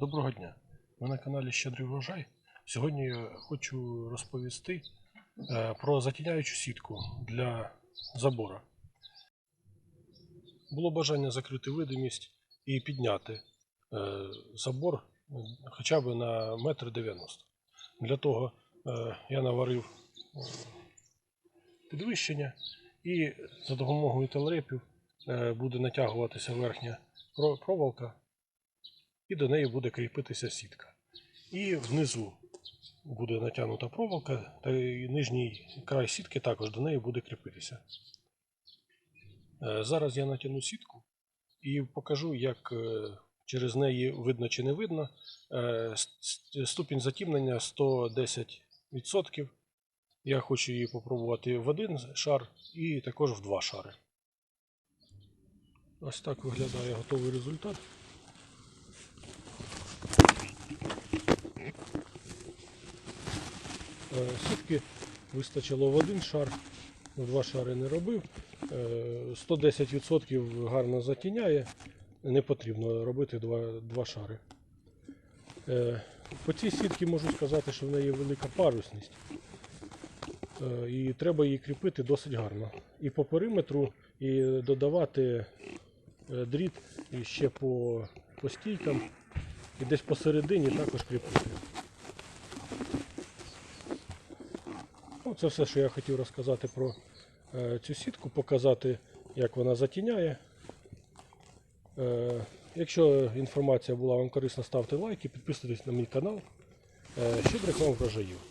Доброго дня! Ви на каналі Щедрий врожай. Сьогодні я хочу розповісти е, про затіняючу сітку для забора. Було бажання закрити видимість і підняти е, забор хоча б на метр дев'яносто. Для того е, я наварив підвищення і за допомогою телерепів буде натягуватися верхня про- проволока і до неї буде кріпитися сітка. І внизу буде натягнута проволока, та й нижній край сітки також до неї буде кріпитися. Е, Зараз я натягну сітку і покажу, як е, через неї видно чи не видно. Е, Ступінь затемнення 110%. Я хочу її попробувати в один шар і також в два шари. Ось так виглядає готовий результат. Сітки вистачило в один шар, в два шари не робив. Е, 110% гарно затіняє, не потрібно робити два, два шари. Е, По цій сітці можу сказати, що в неї велика парусність. Е, І треба її кріпити досить гарно. І по периметру, і додавати е, дріт ще по, по стійкам, і десь посередині також кріпити. Це все, що я хотів розказати про е, цю сітку, показати, як вона затіняє. Е, якщо інформація була вам корисна, ставте лайки, підписуйтесь на мій канал. Е, щедрих вам врожаїв!